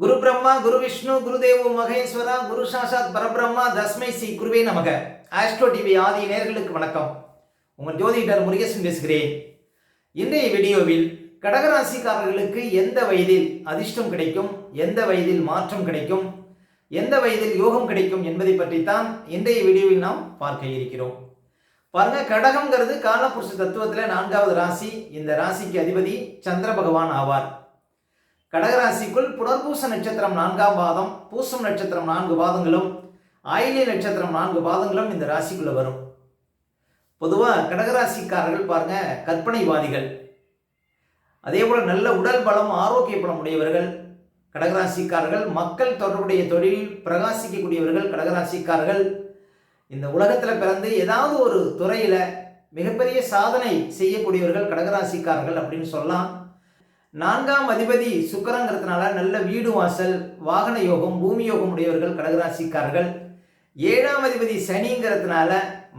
குரு பிரம்மா குரு விஷ்ணு குருதேவோ மகேஸ்வரா குரு சாசாத் பரபிரம்மா தஸ்மை ஸ்ரீ குருவே நமக. ஆஸ்ட்ரோ டிவி ஆதி நேர்களுக்கு வணக்கம். உங்கள் ஜோதிடர் முருகேசன் பேசுகிறேன். இன்றைய வீடியோவில் கடகராசிக்காரர்களுக்கு எந்த வயதில் அதிர்ஷ்டம் கிடைக்கும் எந்த வயதில் மாற்றம் கிடைக்கும் எந்த வயதில் யோகம் கிடைக்கும் என்பதை பற்றித்தான் இன்றைய வீடியோவில் நாம் பார்க்க இருக்கிறோம். பாருங்க கடகம்ங்கிறது காலபுருஷ தத்துவத்தில் நான்காவது ராசி. இந்த ராசிக்கு அதிபதி சந்திர பகவான் ஆவார். கடகராசிக்குள் புனர்பூச நட்சத்திரம் நான்காம் பாதம் பூசம் நட்சத்திரம் நான்கு பாதங்களும் ஆயிலி நட்சத்திரம் நான்கு பாதங்களும் இந்த ராசிக்குள்ளே வரும். பொதுவாக கடகராசிக்காரர்கள் பாருங்க கற்பனைவாதிகள். அதே போல் நல்ல உடல் பலம் ஆரோக்கிய பலம் உடையவர்கள். கடகராசிக்காரர்கள் மக்கள் தொடர்புடைய தொழில் பிரகாசிக்கக்கூடியவர்கள் கடகராசிக்காரர்கள். இந்த உலகத்தில் பிறந்து ஏதாவது ஒரு துறையில் மிகப்பெரிய சாதனை செய்யக்கூடியவர்கள் கடகராசிக்காரர்கள் அப்படின்னு சொல்லலாம். நான்காம் அதிபதி சுக்கரங்கிறதுனால நல்ல வீடு வாசல் வாகன யோகம் பூமி யோகம் உடையவர்கள் கடகராசிக்காரர்கள். ஏழாம் அதிபதி சனிங்கிறதுனால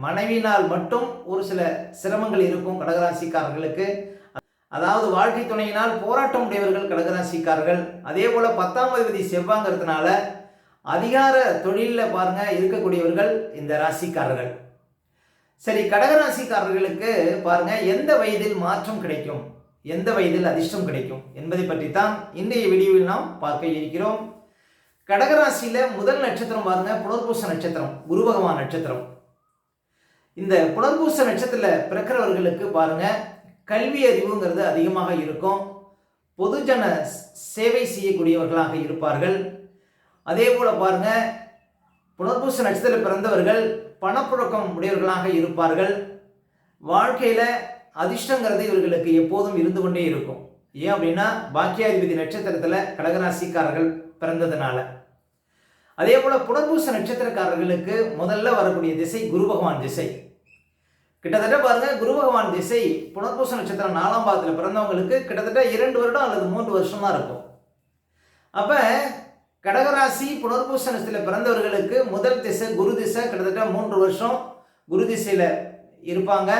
மனைவினால் மட்டும் ஒரு சில சிரமங்கள் இருக்கும் கடகராசிக்காரர்களுக்கு. அதாவது வாழ்க்கை துணையினால் போராட்டம் உடையவர்கள் கடகராசிக்காரர்கள். அதே போல பத்தாம் அதிபதி செவ்வாங்கிறதுனால அதிகார தொழிலில் பாருங்க இருக்கக்கூடியவர்கள் இந்த ராசிக்காரர்கள். சரி கடகராசிக்காரர்களுக்கு பாருங்க எந்த வயதில் மாற்றம் கிடைக்கும்? எந்த வயதில் அதிர்ஷ்டம் கிடைக்கும் என்பதை தான் இன்றைய வீடியோவில் நாம் பார்க்க இருக்கிறோம். கடகராசியில் முதல் நட்சத்திரம் பாருங்க புனர்பூச நட்சத்திரம் குரு பகவான் நட்சத்திரம். இந்த புனர்பூச நட்சத்திரத்தில் பிறக்கிறவர்களுக்கு பாருங்க கல்வி அறிவுங்கிறது அதிகமாக இருக்கும். பொதுஜன சேவை செய்யக்கூடியவர்களாக இருப்பார்கள். அதே போல பாருங்க புனர்பூச நட்சத்திரத்தில் பிறந்தவர்கள் பணப்புழக்கம் உடையவர்களாக இருப்பார்கள். வாழ்க்கையில அதிர்ஷ்டங்கிறது இவர்களுக்கு எப்போதும் இருந்து கொண்டே இருக்கும். ஏன் அப்படின்னா பாக்கியாதிபதி நட்சத்திரத்தில் கடகராசிக்காரர்கள் பிறந்ததுனால. அதே போல புனர்பூச நட்சத்திரக்காரர்களுக்கு முதல்ல வரக்கூடிய திசை குரு பகவான் திசை. கிட்டத்தட்ட பாருங்க குரு பகவான் திசை புனர்பூச நட்சத்திரம் நாலாம் பாதத்தில் பிறந்தவங்களுக்கு கிட்டத்தட்ட இரண்டு வருடம் அல்லது மூன்று வருஷம் தான் இருக்கும். அப்ப கடகராசி புனர்பூச நட்சத்திரத்தில் பிறந்தவர்களுக்கு முதல் திசை குரு திசை கிட்டத்தட்ட மூன்று வருஷம் குரு திசையில இருப்பாங்க.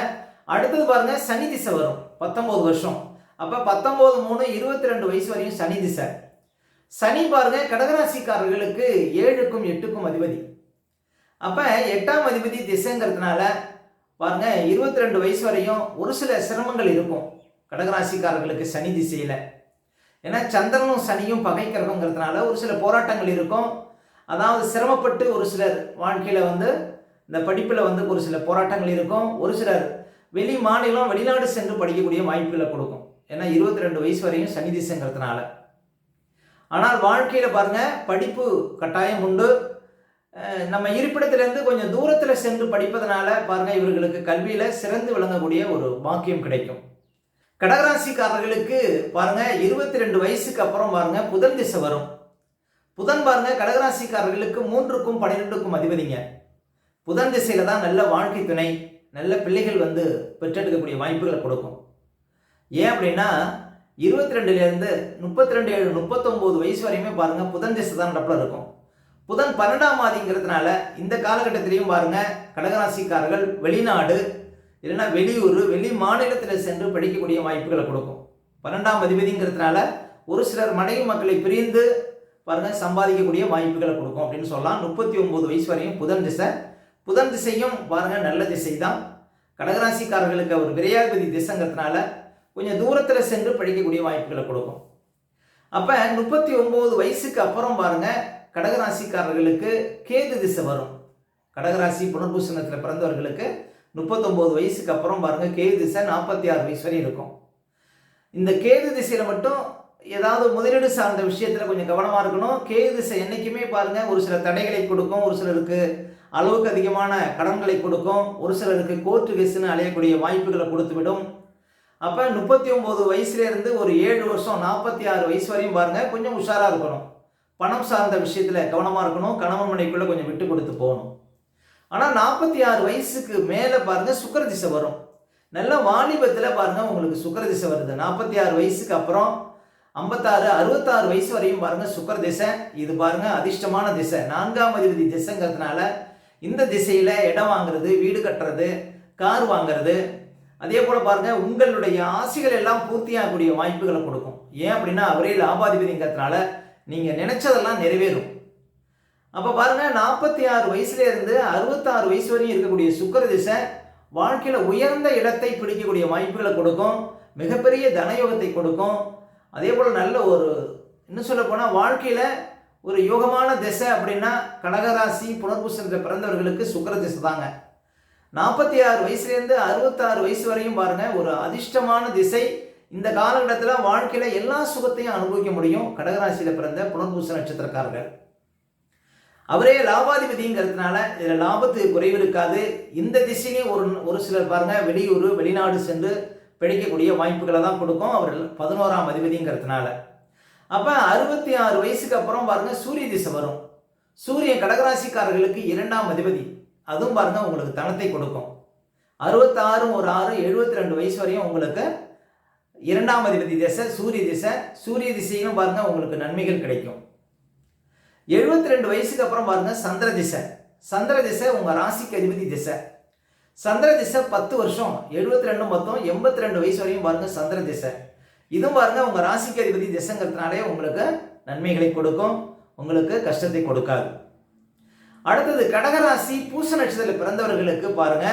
அடுத்தது பாருங்க சனி திசை வரும். பத்தொன்பது வருஷம். அப்ப பத்தொன்பது மூணு இருபத்தி ரெண்டு வயசு வரையும் சனி திசை. சனி பாருங்க கடகராசிக்காரர்களுக்கு ஏழுக்கும் எட்டுக்கும் அதிபதி. அப்ப எட்டாம் அதிபதி திசைங்கிறதுனால பாருங்க இருபத்தி ரெண்டு வயசு வரையும் ஒரு சில சிரமங்கள் இருக்கும் கடகராசிக்காரர்களுக்கு சனி திசையில. ஏன்னா சந்திரனும் சனியும் பகை கிரகங்கிறதுனால ஒரு சில போராட்டங்கள் இருக்கும். அதாவது சிரமப்பட்டு ஒரு சிலர் வாழ்க்கையில வந்து இந்த படிப்பில் வந்து ஒரு சில போராட்டங்கள் இருக்கும். ஒரு சிலர் வெளி மாநிலம் வெளிநாடு சென்று படிக்கக்கூடிய வாய்ப்புகளை கொடுக்கும். ஏன்னா இருபத்தி ரெண்டு வயசு வரையும் சனி திசைங்கிறதுனால. ஆனால் வாழ்க்கையில் பாருங்கள் படிப்பு கட்டாயம் உண்டு. நம்ம இருப்பிடத்திலேருந்து கொஞ்சம் தூரத்தில் சென்று படிப்பதனால பாருங்கள் இவர்களுக்கு கல்வியில் சிறந்து விளங்கக்கூடிய ஒரு பாக்கியம் கிடைக்கும். கடகராசிக்காரர்களுக்கு பாருங்க இருபத்தி ரெண்டு வயசுக்கு அப்புறம் பாருங்கள் புதன் திசை வரும். புதன் பாருங்க கடகராசிக்காரர்களுக்கு மூன்றுக்கும் பன்னிரெண்டுக்கும் அதிபதிங்க. புதன் திசையில் தான் நல்ல வாழ்க்கை துணை. நல்ல பிள்ளைகள் வந்து பெற்றெடுக்கக்கூடிய வாய்ப்புகளை கொடுக்கும். ஏன் அப்படின்னா இருபத்தி ரெண்டுலேருந்து முப்பத்தி ரெண்டு ஏழு முப்பத்தொம்போது வயசு வரையுமே பாருங்கள் புதன் திசை தான் நடப்பில் இருக்கும். புதன் பன்னெண்டாம் ஆதிங்கிறதுனால இந்த காலகட்டத்திலையும் பாருங்கள் கடகராசிக்காரர்கள் வெளிநாடு இல்லைன்னா வெளியூர் வெளி மாநிலத்தில் சென்று படிக்கக்கூடிய வாய்ப்புகளை கொடுக்கும். பன்னெண்டாம் அதிபதிங்கிறதுனால ஒரு சிலர் மனைவி மக்களை பிரிந்து பாருங்கள் சம்பாதிக்கக்கூடிய வாய்ப்புகளை கொடுக்கும் அப்படின்னு சொல்லலாம். முப்பத்தி ஒம்பது வயசு வரையும் புதன் திசை புதன் திசையும் பாருங்க நல்ல திசை தான் கடகராசிக்காரர்களுக்கு அவர் விரையாதிபதி திசைங்கிறதுனால கொஞ்சம் தூரத்தில் சென்று படிக்கக்கூடிய வாய்ப்புகளை கொடுக்கும். அப்போ முப்பத்தி ஒம்பது வயசுக்கு அப்புறம் பாருங்க கடகராசிக்காரர்களுக்கு கேது திசை வரும். கடகராசி புனர்பூசணத்தில் பிறந்தவர்களுக்கு முப்பத்தொம்போது வயசுக்கு அப்புறம் பாருங்க கேது திசை நாற்பத்தி ஆறு வயசு வரை இருக்கும். இந்த கேது திசையில் மட்டும் ஏதாவது முதலீடு சார்ந்த விஷயத்தில் கொஞ்சம் கவனமாக இருக்கணும். கேது திசை என்றைக்குமே பாருங்க ஒரு சில தடைகளை கொடுக்கும் ஒரு சிலருக்கு அளவுக்கு அதிகமான கடன்களை கொடுக்கும் ஒரு சிலருக்கு கோர்ட்டு கேஸ்னு அலையக்கூடிய வாய்ப்புகளை கொடுத்துவிடும். அப்போ முப்பத்தி ஒம்பது வயசுலேருந்து ஒரு ஏழு வருஷம் நாற்பத்தி ஆறு வயசு வரையும் பாருங்க கொஞ்சம் உஷாராக இருக்கணும். பணம் சார்ந்த விஷயத்தில் கவனமாக இருக்கணும் கணவன் மனைக்குள்ளே கொஞ்சம் விட்டு கொடுத்து போகணும். ஆனால் நாற்பத்தி ஆறு வயசுக்கு மேலே பாருங்க சுக்கர திசை வரும். நல்ல வாலிபத்தில் பாருங்க உங்களுக்கு சுக்கர திசை வருது. நாற்பத்தி ஆறு வயசுக்கு அப்புறம் ஐம்பத்தாறு அறுபத்தாறு வயசு வரையும் பாருங்க சுக்கர திசை. இது பாருங்க அதிர்ஷ்டமான திசை. நான்காம் அதிபதி திசைங்கிறதுனால இந்த திசையில் இடம் வாங்குறது வீடு கட்டுறது கார் வாங்குறது. அதே போல் பாருங்க உங்களுடைய ஆசைகள் எல்லாம் பூர்த்தியாகக்கூடிய வாய்ப்புகளை கொடுக்கும். ஏன் அப்படின்னா அவரே லாபாதிபதிங்கிறதுனால நீங்கள் நினைச்சதெல்லாம் நிறைவேறும். அப்போ பாருங்க நாற்பத்தி ஆறு வயசுல இருந்து அறுபத்தாறு வயசு வரையும் இருக்கக்கூடிய சுக்கர திசை வாழ்க்கையில் உயர்ந்த இடத்தை பிடிக்கக்கூடிய வாய்ப்புகளை கொடுக்கும். மிகப்பெரிய தனயோகத்தை கொடுக்கும். அதே போல் நல்ல ஒரு இன்னும் சொல்ல போனால் வாழ்க்கையில் ஒரு யோகமான திசை அப்படின்னா கடகராசி புனர்பூசத்தில் பிறந்தவர்களுக்கு சுக்கர திசை தாங்க. நாற்பத்தி ஆறு வயசுலேருந்து அறுபத்தாறு வயசு வரையும் பாருங்க ஒரு அதிர்ஷ்டமான திசை. இந்த காலகட்டத்தில் வாழ்க்கையில் எல்லா சுகத்தையும் அனுபவிக்க முடியும் கடகராசியில் பிறந்த புனர்பூச நட்சத்திரக்காரர்கள். அவரே லாபாதிபதிங்கிறதுனால இதில் லாபத்துக்கு குறைவு இருக்காது. இந்த திசையிலையும் ஒரு ஒரு சிலர் பாருங்க வெளியூர் வெளிநாடு சென்று பிழைக்கக்கூடிய வாய்ப்புகளை தான் கொடுக்கும். அவர் பதினோராம் அதிபதிங்கிறதுனால. அப்போ அறுபத்தி ஆறு வயசுக்கு அப்புறம் பாருங்க சூரிய திசை வரும். சூரியன் கடகராசிக்காரர்களுக்கு இரண்டாம் அதிபதி. அதுவும் பாருங்கள் உங்களுக்கு தனத்தை கொடுக்கும். அறுபத்தாறும் ஒரு ஆறு எழுபத்தி ரெண்டு வயசு வரையும் உங்களுக்கு இரண்டாம் அதிபதி திசை சூரிய திசை. சூரிய திசையிலும் பாருங்கள் உங்களுக்கு நன்மைகள் கிடைக்கும். எழுபத்தி ரெண்டு வயசுக்கு அப்புறம் பாருங்க சந்திர திசை. சந்திர திசை உங்கள் ராசிக்கு அதிபதி திசை. சந்திர திசை பத்து வருஷம் எழுபத்தி ரெண்டு மொத்தம் எண்பத்தி ரெண்டு வயசு வரையும் பாருங்க சந்திர திசை இதுவும் பாருங்க உங்க ராசிக்கு அதிபதி திசைங்கிறதுனாலே உங்களுக்கு நன்மைகளை கொடுக்கும் உங்களுக்கு கஷ்டத்தை கொடுக்காது. அடுத்தது கடகராசி பூச நட்சத்திரத்தில் பிறந்தவர்களுக்கு பாருங்க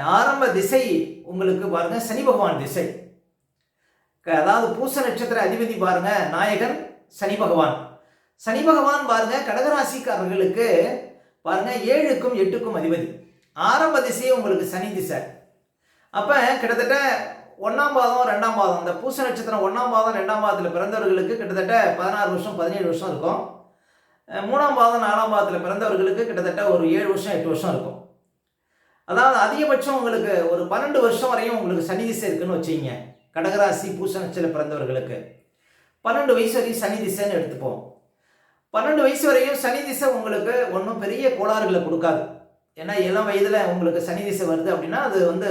ஆரம்ப திசை உங்களுக்கு பாருங்க சனி பகவான் திசை. க- அதாவது பூச நட்சத்திர அதிபதி பாருங்க நாயகன் சனி பகவான். சனி பகவான் பாருங்க கடகராசிக்காரர்களுக்கு பாருங்க ஏழுக்கும் எட்டுக்கும் அதிபதி. ஆரம்ப திசையே உங்களுக்கு சனி திசை. அப்போ கிட்டத்தட்ட ஒன்றாம் பாதம் ரெண்டாம் பாதம். இந்த பூச நட்சத்திரம் ஒன்றாம் பாதம் ரெண்டாம் பாதத்தில் பிறந்தவர்களுக்கு கிட்டத்தட்ட பதினாறு வருஷம் பதினேழு வருஷம் இருக்கும். மூணாம் பாதம் நாலாம் பாதத்தில் பிறந்தவர்களுக்கு கிட்டத்தட்ட ஒரு ஏழு வருஷம் எட்டு வருஷம் இருக்கும். அதாவது அதிகபட்சம் உங்களுக்கு ஒரு பன்னெண்டு வருஷம் வரையும் உங்களுக்கு சனி திசை இருக்குன்னு வச்சுக்கிங்க. கடகராசி பூச நட்சத்திரம் பிறந்தவர்களுக்கு. பன்னெண்டு வயசு வரையும் சனி திசைன்னு எடுத்துப்போம். பன்னெண்டு வயசு வரையும் சனி திசை உங்களுக்கு ஒன்றும் பெரிய கோளாறுகளை கொடுக்காது. ஏன்னா இளம் வயதில் உங்களுக்கு சனி திசை வருது அப்படின்னா அது வந்து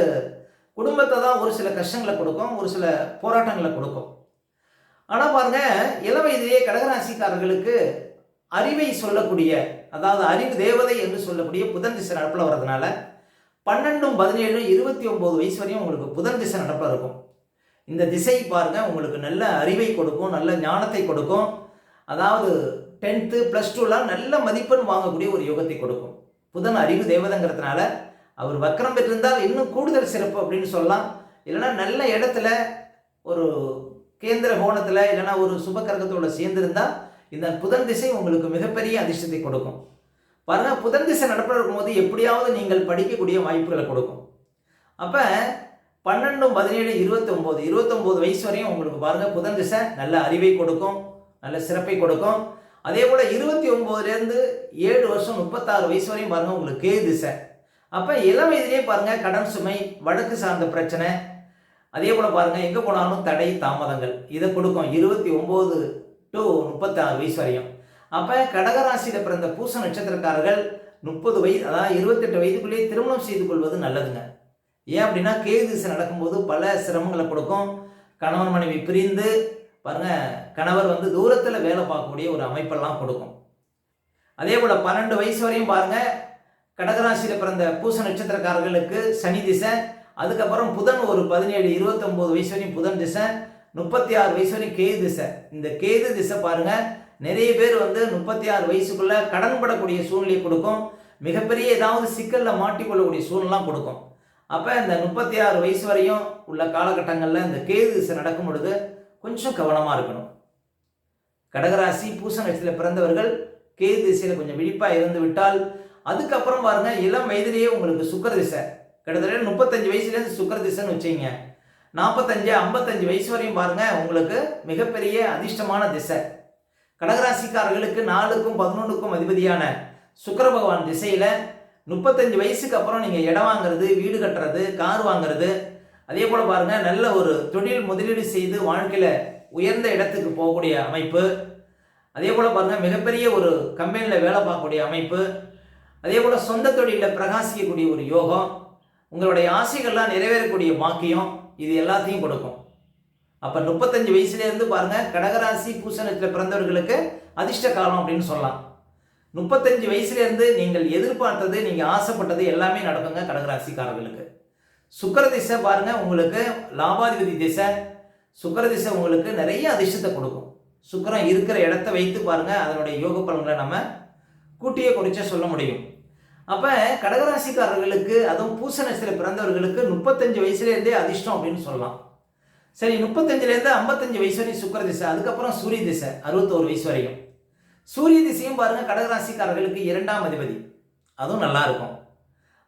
குடும்பத்தை தான் ஒரு சில கஷ்டங்களை கொடுக்கும் ஒரு சில போராட்டங்களை கொடுக்கும். ஆனால் பாருங்க இளம் வயதிலேயே கடகராசிக்காரர்களுக்கு அறிவை சொல்லக்கூடிய அதாவது அறிவு தேவதை என்று சொல்லக்கூடிய புதன் திசை நடப்பில் வர்றதுனால பன்னெண்டும் பதினேழும் இருபத்தி ஒம்பது வயசு வரையும் உங்களுக்கு புதன் திசை நடப்பில் இருக்கும். இந்த திசை பாருங்க உங்களுக்கு நல்ல அறிவை கொடுக்கும் நல்ல ஞானத்தை கொடுக்கும். அதாவது டென்த்து ப்ளஸ் டூலாம் நல்ல மதிப்பெண் வாங்கக்கூடிய ஒரு யோகத்தை கொடுக்கும். புதன் அறிவு தேவதங்கிறதுனால அவர் வக்கரம் பெற்றிருந்தால் இன்னும் கூடுதல் சிறப்பு அப்படின்னு சொல்லலாம். இல்லைன்னா நல்ல இடத்துல ஒரு கேந்திர கோணத்தில் இல்லைன்னா ஒரு சுபக்கரகத்தோட சேர்ந்திருந்தால் இந்த புதன் திசை உங்களுக்கு மிகப்பெரிய அதிர்ஷ்டத்தை கொடுக்கும். பாருங்க புதன் திசை நடப்பில் இருக்கும்போது எப்படியாவது நீங்கள் படிக்கக்கூடிய வாய்ப்புகளை கொடுக்கும். அப்போ பன்னெண்டும் பதினேழு இருபத்தொம்போது இருபத்தொம்போது வயசு வரையும் உங்களுக்கு பாருங்கள் புதன் திசை நல்ல அறிவை கொடுக்கும் நல்ல சிறப்பை கொடுக்கும். அதே போல் இருபத்தி ஒம்போதுலேருந்து ஏழு வருஷம் முப்பத்தாறு வயசு வரையும் பாருங்கள் உங்களுக்கு திசை. அப்போ இளம் வயதிலே பாருங்க கடன் சுமை வழக்கு சார்ந்த பிரச்சனை அதே போல் பாருங்கள் எங்கே போனாலும் தடை தாமதங்கள். இதை கொடுக்கும் இருபத்தி ஒம்பது டு முப்பத்தாறு வயசு வரையும். அப்போ கடகராசியில் பிறந்த பூச நட்சத்திரக்காரர்கள் முப்பது வயது அதாவது இருபத்தெட்டு வயதுக்குள்ளேயே திருமணம் செய்து கொள்வது நல்லதுங்க. ஏன் அப்படின்னா கேது திசை நடக்கும்போது பல சிரமங்களை கொடுக்கும். கணவன் மனைவி பிரிந்து பாருங்கள் கணவர் வந்து தூரத்தில் வேலை பார்க்கக்கூடிய ஒரு அமைப்பெல்லாம் கொடுக்கும். அதே போல் பன்னெண்டு வயசு வரையும் பாருங்கள் கடகராசியில் பிறந்த பூச நட்சத்திரக்காரர்களுக்கு சனி திசை அதுக்கப்புறம் புதன் ஒரு பதினேழு இருபத்தொம்போது வயசு வரையும் புதன் திசை முப்பத்தி ஆறு வயசு வரையும் கேது திசை. இந்த கேது திசை பாருங்க நிறைய பேர் வந்து முப்பத்தி ஆறு வயசுக்குள்ளே கடன் படக்கூடிய சூழ்நிலையை கொடுக்கும். மிகப்பெரிய ஏதாவது சிக்கலில் மாட்டிக்கொள்ளக்கூடிய சூழ்நிலாம் கொடுக்கும். அப்போ இந்த முப்பத்தி ஆறு வயசு வரையும் உள்ள காலகட்டங்களில் இந்த கேது திசை நடக்கும் பொழுது கொஞ்சம் கவனமாக இருக்கணும். கடகராசி பூச நட்சத்திரத்தில் பிறந்தவர்கள் கேது திசையில் கொஞ்சம் விழிப்பாக இருந்து விட்டால் அதுக்கப்புறம் பாருங்க இளம் வயதிலேயே உங்களுக்கு சுக்கர திசை. கிட்டத்தட்ட முப்பத்தஞ்சு வயசுலேருந்து சுக்கர திசைன்னு வச்சுங்க. நாற்பத்தஞ்சு ஐம்பத்தஞ்சு வயசு வரையும் பாருங்க உங்களுக்கு மிகப்பெரிய அதிர்ஷ்டமான திசை. கடகராசிக்காரர்களுக்கு நாலுக்கும் பதினொன்றுக்கும் அதிபதியான சுக்கர பகவான் திசையில் முப்பத்தஞ்சு வயசுக்கு அப்புறம் நீங்கள் இடம் வாங்குறது வீடு கட்டுறது கார் வாங்குறது அதே போல் பாருங்கள் நல்ல ஒரு தொழில் முதலீடு செய்து வாழ்க்கையில் உயர்ந்த இடத்துக்கு போகக்கூடிய அமைப்பு. அதே போல் பாருங்கள் மிகப்பெரிய ஒரு கம்பெனியில் வேலை பார்க்கக்கூடிய அமைப்பு. அதே போல் சொந்த தொழிலில் பிரகாசிக்கக்கூடிய ஒரு யோகம். உங்களுடைய ஆசைகள்லாம் நிறைவேறக்கூடிய பாக்கியம் இது எல்லாத்தையும் கொடுக்கும். அப்போ முப்பத்தஞ்சு வயசுலேருந்து பாருங்கள் கடகராசி பூசணத்தில் பிறந்தவர்களுக்கு அதிர்ஷ்ட காலம் அப்படின்னு சொல்லலாம். முப்பத்தஞ்சு வயசுலேருந்து நீங்கள் எதிர்பார்த்தது நீங்கள் ஆசைப்பட்டது எல்லாமே நடக்குங்க கடகராசிக்காரர்களுக்கு. சுக்கர திசை பாருங்க உங்களுக்கு லாபாதிபதி திசை சுக்கர திசை உங்களுக்கு நிறைய அதிர்ஷ்டத்தை கொடுக்கும். சுக்கரம் இருக்கிற இடத்த வைத்து பாருங்க அதனுடைய யோக பலன்களை நம்ம கூட்டியே குறைச்ச சொல்ல முடியும். அப்போ கடகராசிக்காரர்களுக்கு அதுவும் பூச நட்சத்திர பிறந்தவர்களுக்கு முப்பத்தஞ்சு வயசுலேருந்தே அதிர்ஷ்டம் அப்படின்னு சொல்லலாம். சரி முப்பத்தஞ்சுலேருந்து ஐம்பத்தஞ்சு வயசு வரையும் சுக்கர திசை அதுக்கப்புறம் சூரிய திசை அறுபத்தோரு வயசு வரையும். சூரிய திசையும் பாருங்க கடகராசிக்காரர்களுக்கு இரண்டாம் அதிபதி. அதுவும் நல்லா இருக்கும்.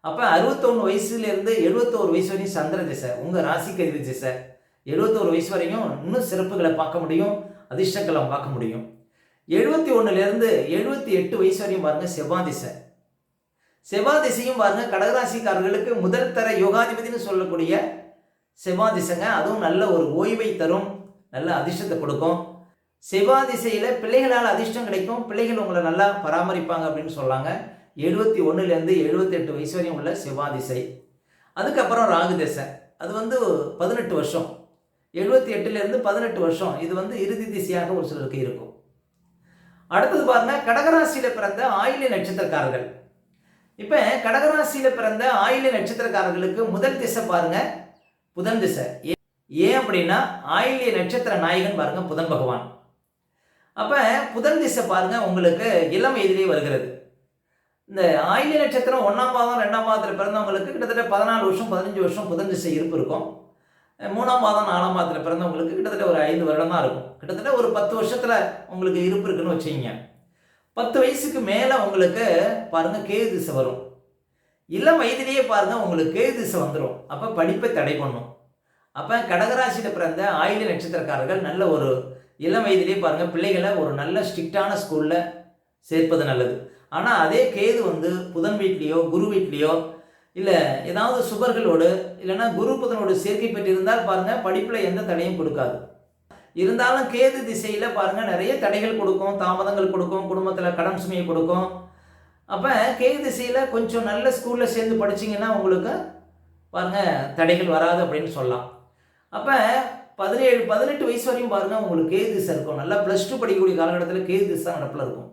அப்போ அறுபத்தொன்று வயசுலேருந்து எழுபத்தோரு வயசு வரையும் சந்திர திசை உங்கள் ராசிக்கு இது திசை. எழுபத்தோரு வயசு வரையும் இன்னும் சிறப்புகளை பார்க்க முடியும் அதிர்ஷ்டங்களை பார்க்க முடியும். எழுபத்தி ஒன்றுலேருந்து எழுபத்தி எட்டு வயசு வரையும் பாருங்கள் செவ்வாய் திசை. செவ்வாய் திசையும் பாருங்க கடகராசிக்காரர்களுக்கு முதல் தர யோகாதிபதினு சொல்லக்கூடிய செவ்வாய் திசைங்க அதுவும் நல்ல ஒரு ஓய்வை தரும் நல்ல அதிர்ஷ்டத்தை கொடுக்கும். செவ்வாய் திசையில் பிள்ளைகளால் அதிர்ஷ்டம் கிடைக்கும் பிள்ளைகள் உங்களை நல்லா பராமரிப்பாங்க அப்படின்னு சொல்லாங்க. எழுபத்தி ஒன்றுலேருந்து எழுபத்தெட்டு வயசு வரையும் உள்ள செவ்வாய் அதுக்கப்புறம் ராகு திசை அது வந்து பதினெட்டு வருஷம். எழுபத்தி எட்டுலேருந்து பதினெட்டு வருஷம். இது வந்து இறுதி திசையாக ஒரு சிலருக்கு இருக்கும். அடுத்தது பாருங்க கடகராசியில் பிறந்த ஆயில்ய நட்சத்திரக்காரர்கள். இப்போ கடகராசியில் பிறந்த ஆயில்ய நட்சத்திரக்காரர்களுக்கு முதல் திசை பாருங்க புதன் திசை. ஏன் அப்படின்னா ஆயில்ய நட்சத்திர நாயகன் பாருங்க புதன் பகவான். அப்போ புதன் திசை பாருங்க உங்களுக்கு இளம் வயதிலே வருகிறது. இந்த ஆயில நட்சத்திரம் ஒன்றாம் பாதம் ரெண்டாம் பாதத்தில் பிறந்தவங்களுக்கு கிட்டத்தட்ட பதினாலு வருஷம் பதினஞ்சு வருஷம் புதன் திசை இருப்பு இருக்கும். மூணாம் பாதம் நாலாம் பாதத்தில் பிறந்தவங்களுக்கு கிட்டத்தட்ட ஒரு ஐந்து வருடம் தான் இருக்கும். கிட்டத்தட்ட ஒரு பத்து வருஷத்தில் உங்களுக்கு இருப்பு இருக்குன்னு வச்சுக்கிங்க. பத்து வயசுக்கு மேலே உங்களுக்கு பாருங்க கேது திசை வரும். இளம் வயதிலேயே பாருங்கள் உங்களுக்கு கேது திசை வந்துடும் அப்போ படிப்பை தடை பண்ணும். அப்போ கடகராசியில் பிறந்த ஆயில நட்சத்திரக்காரர்கள் நல்ல ஒரு இளம் வயதிலேயே பாருங்கள் பிள்ளைகளை ஒரு நல்ல ஸ்ட்ரிக்டான ஸ்கூலில் சேர்ப்பது நல்லது. ஆனால் அதே கேது வந்து புதன் வீட்லேயோ குரு வீட்லேயோ இல்லை ஏதாவது சுபர்களோடு இல்லைன்னா குரு புதனோடு சேர்க்கை பெற்றிருந்தால் பாருங்கள் படிப்பில் எந்த தடையும் கொடுக்காது. இருந்தாலும் கேது திசையில் பாருங்கள் நிறைய தடைகள் கொடுக்கும் தாமதங்கள் கொடுக்கும் குடும்பத்தில் கடன் சுமையை கொடுக்கும். அப்போ கேது திசையில் கொஞ்சம் நல்ல ஸ்கூலில் சேர்ந்து படிச்சீங்கன்னா உங்களுக்கு பாருங்க தடைகள் வராது அப்படின்னு சொல்லலாம். அப்போ பதினேழு பதினெட்டு வயசு வரையும் பாருங்க உங்களுக்கு கேது திசை இருக்கும். நல்லா ப்ளஸ் டூ படிக்கக்கூடிய காலகட்டத்தில் கேது திசை நடப்பில் இருக்கும்.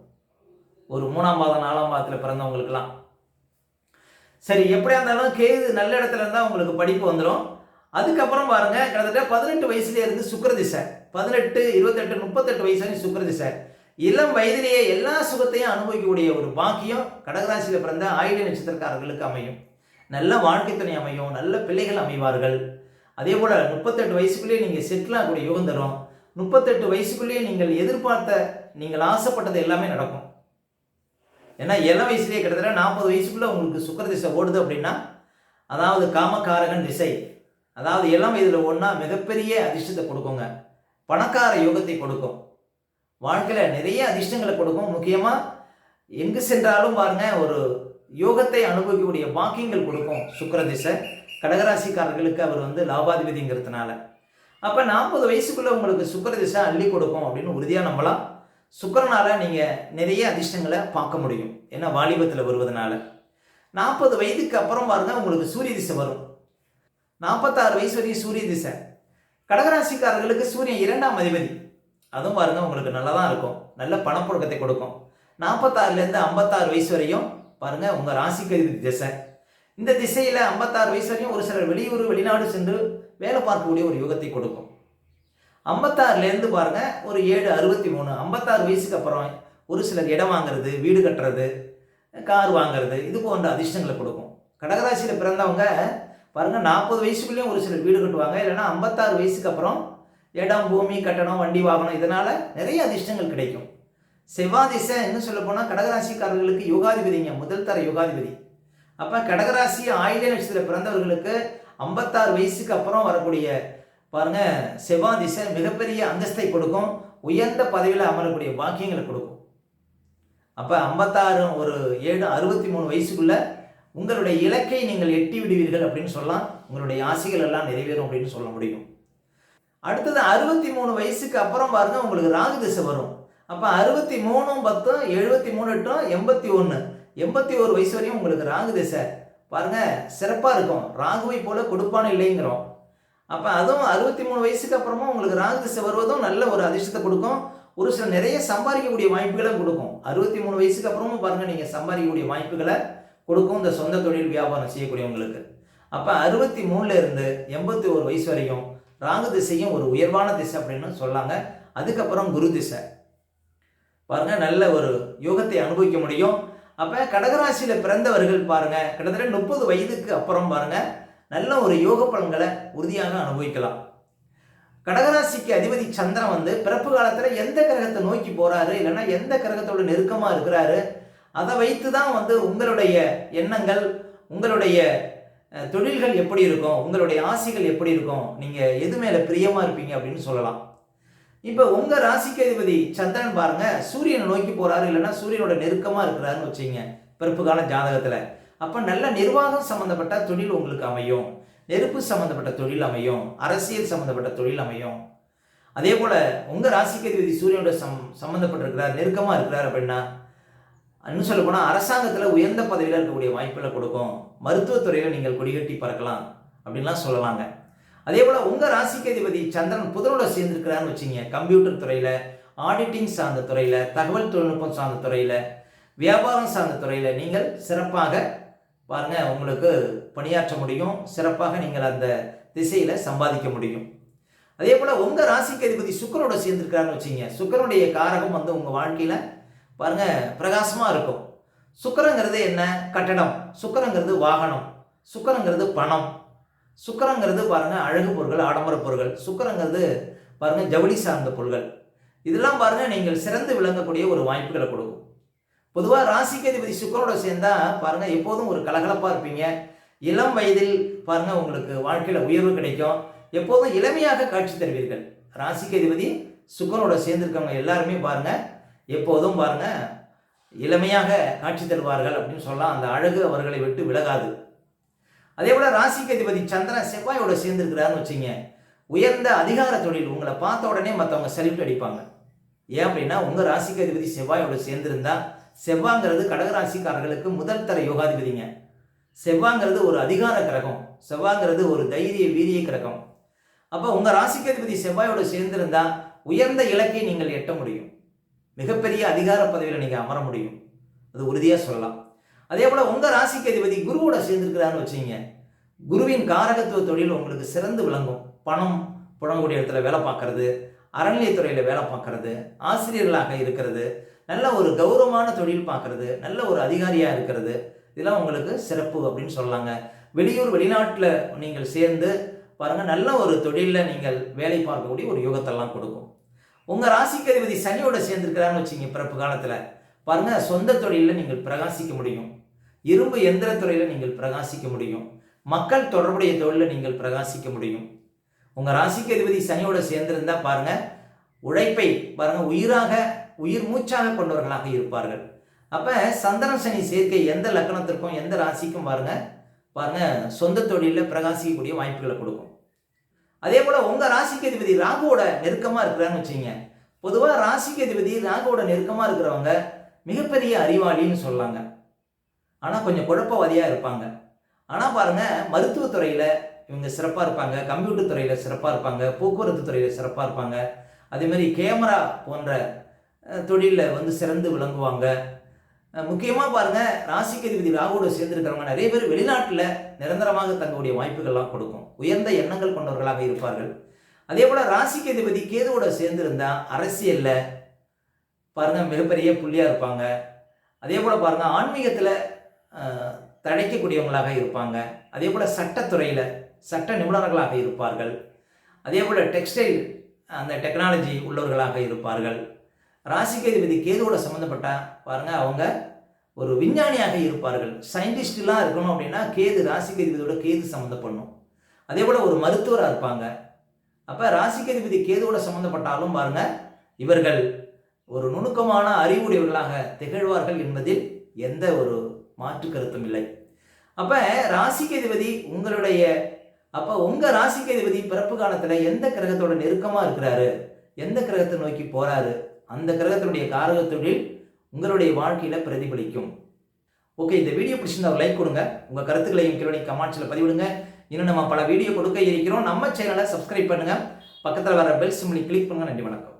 ஒரு மூணாம் பாதம் நாலாம் பாதத்தில் பிறந்தவங்களுக்குலாம் சரி எப்படியா இருந்தாலும் கேது நல்ல இடத்துல இருந்தால் உங்களுக்கு படிப்பு வந்துடும் அதுக்கப்புறம் பாருங்க கிட்டத்தட்ட பதினெட்டு வயசுலேயே இருந்து சுக்கரதிசை பதினெட்டு இருபத்தெட்டு முப்பத்தெட்டு வயசு வரையும் சுக்கிர இளம் வயதிலேயே எல்லா சுகத்தையும் அனுபவிக்கக்கூடிய ஒரு பாக்கியம் கடகராசியில் பிறந்த ஆயுத நட்சத்திரக்காரர்களுக்கு அமையும். நல்ல வாழ்க்கை துணை அமையும் நல்ல பிள்ளைகள் அமைவார்கள். அதே போல் முப்பத்தெட்டு வயசுக்குள்ளேயே நீங்கள் செட்டில் ஆகக்கூடிய யோகம் தரும். முப்பத்தெட்டு வயசுக்குள்ளேயே நீங்கள் எதிர்பார்த்த நீங்கள் ஆசைப்பட்டது எல்லாமே நடக்கும். ஏன்னா இளம் வயசுலேயே கிட்டத்தட்ட நாற்பது வயசுக்குள்ளே உங்களுக்கு சுக்கர திசை ஓடுது அப்படின்னா அதாவது காமக்காரகன் திசை. அதாவது இளம் வயதில் ஒன்றா மிகப்பெரிய அதிர்ஷ்டத்தை கொடுக்குங்க. பணக்கார யோகத்தை கொடுக்கும். வாழ்க்கையில் நிறைய அதிர்ஷ்டங்களை கொடுக்கும். முக்கியமாக எங்கு சென்றாலும் பாருங்க ஒரு யோகத்தை அனுபவிக்கக்கூடிய வாக்கியங்கள் கொடுக்கும் சுக்கர திசை. கடகராசிக்காரர்களுக்கு அவர் வந்து லாபாதிபதிங்கிறதுனால. அப்போ நாற்பது வயசுக்குள்ளே உங்களுக்கு சுக்கர திசை அள்ளி கொடுக்கும் அப்படின்னு உறுதியாக நம்பலாம். சுக்கிரனால நீங்கள் நிறைய அதிர்ஷ்டங்களை பார்க்க முடியும். ஏன்னா வாலிபத்தில் வருவதனால. நாற்பது வயதுக்கு அப்புறம் பாருங்க உங்களுக்கு சூரிய திசை வரும். நாற்பத்தாறு வயசு வரையும் சூரிய திசை. கடகராசிக்காரர்களுக்கு சூரியன் இரண்டாம் அதிபதி. அதுவும் பாருங்கள் உங்களுக்கு நல்லா தான் இருக்கும். நல்ல பணப்புழக்கத்தை கொடுக்கும். நாற்பத்தாறுலேருந்து ஐம்பத்தாறு வயசு வரையும் பாருங்கள் உங்கள் ராசிக்கு திசை. இந்த திசையில் ஐம்பத்தாறு வயசு வரையும் ஒரு சிலர் வெளியூர் வெளிநாடு சென்று வேலை பார்க்கக்கூடிய ஒரு யுகத்தை கொடுக்கும். ஐம்பத்தாறுலேருந்து பாருங்க ஒரு ஏழு அறுபத்தி மூணு ஐம்பத்தாறு வயசுக்கு அப்புறம் ஒரு சிலர் இடம் வாங்குறது வீடு கட்டுறது கார் வாங்குறது இது போன்ற அதிர்ஷ்டங்களை கொடுக்கும். கடகராசியில் பிறந்தவங்க பாருங்கள் நாற்பது வயசுக்குள்ளேயும் ஒரு சிலர் வீடு கட்டுவாங்க. இல்லைன்னா ஐம்பத்தாறு வயசுக்கு அப்புறம் இடம் பூமி கட்டணம் வண்டி வாகனம் இதனால் நிறைய அதிர்ஷ்டங்கள் கிடைக்கும். செவ்வாய் திசை என்ன சொல்ல போனால் கடகராசிக்காரர்களுக்கு யோகாதிபதிங்க முதல் தர யோகாதிபதி. அப்போ கடகராசி ஆயுத நட்சத்திர பிறந்தவர்களுக்கு ஐம்பத்தாறு வயசுக்கு அப்புறம் வரக்கூடிய பாருங்க செவ்வாய் திசை மிகப்பெரிய அந்தஸ்தை கொடுக்கும் உயர்ந்த பதவியில் அமரக்கூடிய பாக்கியங்களை கொடுக்கும். அப்போ ஐம்பத்தாறு ஒரு ஏழு அறுபத்தி மூணு வயசுக்குள்ள உங்களுடைய இலக்கை நீங்கள் எட்டி விடுவீர்கள் அப்படின்னு சொல்லலாம் உங்களுடைய ஆசைகள் எல்லாம் நிறைவேறும் அப்படின்னு சொல்ல முடியும். அடுத்தது அறுபத்தி மூணு வயசுக்கு அப்புறம் பாருங்க உங்களுக்கு ராகு திசை வரும். அப்போ அறுபத்தி மூணும் பத்தும் எழுபத்தி மூணு எட்டும் எண்பத்தி ஒன்று எண்பத்தி ஒரு வயசு வரையும் உங்களுக்கு ராகு திசை. பாருங்க சிறப்பாக இருக்கும். ராகுவை போல கொடுப்பான இல்லைங்கிறோம். அப்போ அதுவும் அறுபத்தி மூணு வயசுக்கு அப்புறமா உங்களுக்கு ராகு திசை வருவதும் நல்ல ஒரு அதிர்ஷ்டத்தை கொடுக்கும். ஒரு சில நிறைய சம்பாதிக்கக்கூடிய வாய்ப்புகளை கொடுக்கும். அறுபத்தி மூணு வயசுக்கு அப்புறமும் பாருங்கள் நீங்கள் சம்பாதிக்கக்கூடிய வாய்ப்புகளை கொடுக்கும். இந்த சொந்த தொழில் வியாபாரம் செய்யக்கூடியவங்களுக்கு. அப்போ அறுபத்தி மூணுலேருந்து எண்பத்தி ஒரு வயசு வரையும் ராகு திசையும் ஒரு உயர்வான திசை அப்படின்னு சொல்லாங்க. அதுக்கப்புறம் குரு திசை. பாருங்கள் நல்ல ஒரு யோகத்தை அனுபவிக்க முடியும். அப்போ கடகராசியில் பிறந்தவர்கள் பாருங்கள் கிட்டத்தட்ட முப்பது வயதுக்கு அப்புறம் பாருங்கள் நல்ல ஒரு யோக பலன்களை உறுதியாக அனுபவிக்கலாம். கடகராசிக்கு அதிபதி சந்திரன் வந்து பிறப்பு காலத்தில் எந்த கிரகத்தை நோக்கி போகிறாரு இல்லைன்னா எந்த கிரகத்தோட நெருக்கமாக இருக்கிறாரு? அதை வைத்து தான் வந்து உங்களுடைய எண்ணங்கள் உங்களுடைய தொழில்கள் எப்படி இருக்கும்? உங்களுடைய ஆசைகள் எப்படி இருக்கும்? நீங்கள் எது மேலே பிரியமாக இருப்பீங்க அப்படின்னு சொல்லலாம். இப்போ உங்கள் ராசிக்கு அதிபதி சந்திரன் பாருங்கள் சூரியனை நோக்கி போகிறாரு இல்லைன்னா சூரியனோட நெருக்கமாக இருக்கிறாருன்னு வச்சுங்க பிறப்பு கால ஜாதகத்தில். அப்போ நல்ல நிர்வாகம் சம்மந்தப்பட்ட தொழில் உங்களுக்கு அமையும். நெருப்பு சம்மந்தப்பட்ட தொழில் அமையும். அரசியல் சம்மந்தப்பட்ட தொழில் அமையும். அதே போல் உங்கள் ராசிக்கு அதிபதி சூரியனோட சம் சம்மந்தப்பட்டிருக்கிறார் நெருக்கமாக இருக்கிறார் அப்படின்னா இன்னும் சொல்ல போனால் அரசாங்கத்தில் உயர்ந்த பதவியில் இருக்கக்கூடிய வாய்ப்புகளை கொடுக்கும். மருத்துவத்துறையில் நீங்கள் கொடிகட்டி பறக்கலாம் அப்படின்லாம் சொல்லலாங்க. அதே போல் உங்கள் ராசிக்கு அதிபதி சந்திரன் புதனோட சேர்ந்திருக்கிறான்னு வச்சுங்க. கம்ப்யூட்டர் துறையில் ஆடிட்டிங் சார்ந்த துறையில் தகவல் தொழில்நுட்பம் சார்ந்த துறையில் வியாபாரம் சார்ந்த துறையில் நீங்கள் சிறப்பாக பாருங்க உங்களுக்கு பணியாற்ற முடியும். சிறப்பாக நீங்கள் அந்த திசையில் சம்பாதிக்க முடியும். அதே போல் உங்கள் ராசிக்கு அதிபதி சுக்கரோட சேர்ந்துருக்காருன்னு வச்சுங்க சுக்கரனுடைய காரகம் வந்து உங்கள் வாழ்க்கையில் பாருங்க பிரகாசமாக இருக்கும். சுக்கரங்கிறது என்ன? கட்டடம். சுக்கரங்கிறது வாகனம். சுக்கரங்கிறது பணம். சுக்கரங்கிறது பாருங்க அழகு பொருட்கள் ஆடம்பர பொருட்கள் சுக்கரங்கிறது பாருங்க ஜவுளி சார்ந்த பொருட்கள் இதெல்லாம் பாருங்க நீங்கள் சிறந்து விளங்கக்கூடிய ஒரு வாய்ப்புகளை கொடுக்கும். பொதுவாக ராசிக்கு அதிபதி சுக்கரோட சேர்ந்தா பாருங்க எப்போதும் ஒரு கலகலப்பாக இருப்பீங்க. இளம் வயதில் பாருங்க உங்களுக்கு வாழ்க்கையில் உயர்வு கிடைக்கும். எப்போதும் இளமையாக காட்சி தருவீர்கள். ராசிக்கு அதிபதி சுக்கரோட சேர்ந்திருக்கவங்க எல்லாருமே பாருங்க எப்போதும் பாருங்க இளமையாக காட்சி தருவார்கள் அப்படின்னு சொல்லலாம். அந்த அழகு அவர்களை விட்டு விலகாது. அதே போல ராசிக்கு அதிபதி சந்திரன் செவ்வாயோட சேர்ந்திருக்கிறாருன்னு வச்சுங்க உயர்ந்த அதிகார தொழில் உங்களை பார்த்த உடனே மற்றவங்க செல்ஃப் அடிப்பாங்க. ஏன் அப்படின்னா உங்க ராசிக்கு அதிபதி செவ்வாயோட சேர்ந்திருந்தா செவ்வாங்கிறது கடகராசிக்காரர்களுக்கு முதல் தர யோகாதிபதிங்க. செவ்வாங்கிறது ஒரு அதிகார கிரகம். செவ்வாங்கிறது ஒரு தைரிய வீரிய கிரகம். அப்போ உங்கள் ராசிக்கு அதிபதி செவ்வாயோட சேர்ந்திருந்தா உயர்ந்த இலக்கை நீங்கள் எட்ட முடியும். மிகப்பெரிய அதிகார பதவியில் நீங்கள் அமர முடியும். அது உறுதியாக சொல்லலாம். அதே போல் உங்கள் ராசிக்கு அதிபதி குருவோட சேர்ந்துருக்கிறான்னு வச்சுங்க குருவின் காரகத்துவ தொழில் உங்களுக்கு சிறந்து விளங்கும். பணம் புழங்கக்கூடிய இடத்துல வேலை பார்க்கறது. அறநிலையத்துறையில் வேலை பார்க்கறது. ஆசிரியர்களாக இருக்கிறது. நல்ல ஒரு கௌரவமான தொழில் பார்க்கறது நல்ல ஒரு அதிகாரியாக இருக்கிறது. இதெல்லாம் உங்களுக்கு சிறப்பு அப்படின்னு சொல்லலாங்க வெளியூர் வெளிநாட்டில் நீங்கள் சேர்ந்து பாருங்கள் நல்ல ஒரு தொழிலில் நீங்கள் வேலை பார்க்கக்கூடிய ஒரு யோகத்தெல்லாம் கொடுக்கும். உங்கள் ராசிக்கு அதிபதி சனியோட சேர்ந்துருக்கிறான்னு வச்சுங்க பிறப்பு காலத்தில். பாருங்கள் சொந்த தொழிலில் நீங்கள் பிரகாசிக்க முடியும். இரும்பு எந்திர துறையில் நீங்கள் பிரகாசிக்க முடியும். மக்கள் தொடர்புடைய தொழிலில் நீங்கள் பிரகாசிக்க முடியும். உங்கள் ராசிக்கு அதிபதி சனியோட சேர்ந்திருந்தா பாருங்கள் உழைப்பை பாருங்கள் உயிராக உயிர் மூச்சாக கொண்டவர்களாக இருப்பார்கள். அப்போ சந்திரன் சனி சேர்க்கை எந்த லக்கணத்திற்கும் எந்த ராசிக்கும் பாருங்க பாருங்க சொந்த தொழிலில் பிரகாசிக்கக்கூடிய வாய்ப்புகளை கொடுக்கும். அதே போல் உங்கள் ராசிக்கு அதிபதி ராகுவோட நெருக்கமாக இருக்கிறான்னு வச்சுங்க பொதுவாக ராசிக்கு அதிபதி ராகுவோட நெருக்கமாக இருக்கிறவங்க மிகப்பெரிய அறிவாளின்னு சொல்லாங்க. ஆனால் கொஞ்சம் குழப்பவாதியாக இருப்பாங்க. ஆனால் பாருங்க மருத்துவத்துறையில் இவங்க சிறப்பாக இருப்பாங்க கம்ப்யூட்டர் துறையில் சிறப்பாக இருப்பாங்க போக்குவரத்து துறையில் சிறப்பாக இருப்பாங்க. அதேமாதிரி கேமரா போன்ற தொழிலில் வந்து சிறந்து விளங்குவாங்க. முக்கியமாக பாருங்க ராசிக்கு அதிபதி ராகுவோட சேர்ந்துருக்கிறவங்க நிறைய பேர் வெளிநாட்டில் நிரந்தரமாக தங்கக்கூடிய வாய்ப்புகள்லாம் கொடுக்கும். உயர்ந்த எண்ணங்கள் கொண்டவர்களாக இருப்பார்கள். அதே போல் ராசிக்கு அதிபதி கேதுவோட சேர்ந்திருந்தா அரசியலில் பாருங்க மிகப்பெரிய புள்ளியாக இருப்பாங்க. அதே போல் பாருங்கள் ஆன்மீகத்தில் தழைக்கக்கூடியவங்களாக இருப்பாங்க. அதே போல் சட்டத்துறையில் சட்ட நிபுணர்களாக இருப்பார்கள். அதே போல் டெக்ஸ்டைல் அந்த டெக்னாலஜி உள்ளவர்களாக இருப்பார்கள். ராசிக்கு அதிபதி கேதுவோட சம்மந்தப்பட்ட பாருங்க அவங்க ஒரு விஞ்ஞானியாக இருப்பார்கள். சயின்டிஸ்டெலாம் இருக்கணும் அப்படின்னா கேது ராசிக்கு அதிபதியோட கேது சம்மந்தப்படணும் அதே போல் ஒரு மருத்துவராக இருப்பாங்க. அப்போ ராசிக்கு அதிபதி கேதுவோட சம்மந்தப்பட்டாலும் பாருங்க இவர்கள் ஒரு நுணுக்கமான அறிவுடையவர்களாக திகழ்வார்கள் என்பதில் எந்த ஒரு மாற்று கருத்தும் இல்லை. அப்போ ராசிக்கு அதிபதி உங்களுடைய அப்போ உங்கள் ராசிக்கு அதிபதி பிறப்பு காலத்தில் எந்த கிரகத்தோட நெருக்கமாக இருக்கிறாரு? எந்த கிரகத்தை நோக்கி போகிறாரு அந்த கிரகத்தினுடைய காரக தொழில் உங்களுடைய வாழ்க்கையில் பிரதிபலிக்கும். ஓகே இந்த வீடியோ பிடிச்சிருந்தா லைக் கொடுங்க. உங்கள் கருத்துக்களையும் கீழே கமெண்ட்ஸில் பதிவிடுங்க. இன்னும் நம்ம பல வீடியோ கொடுக்க இருக்கிறோம். நம்ம சேனலை சப்ஸ்கிரைப் பண்ணுங்கள் பக்கத்தில் வர பெல் சிம்லி கிளிக் பண்ணுங்கள் நன்றி வணக்கம்.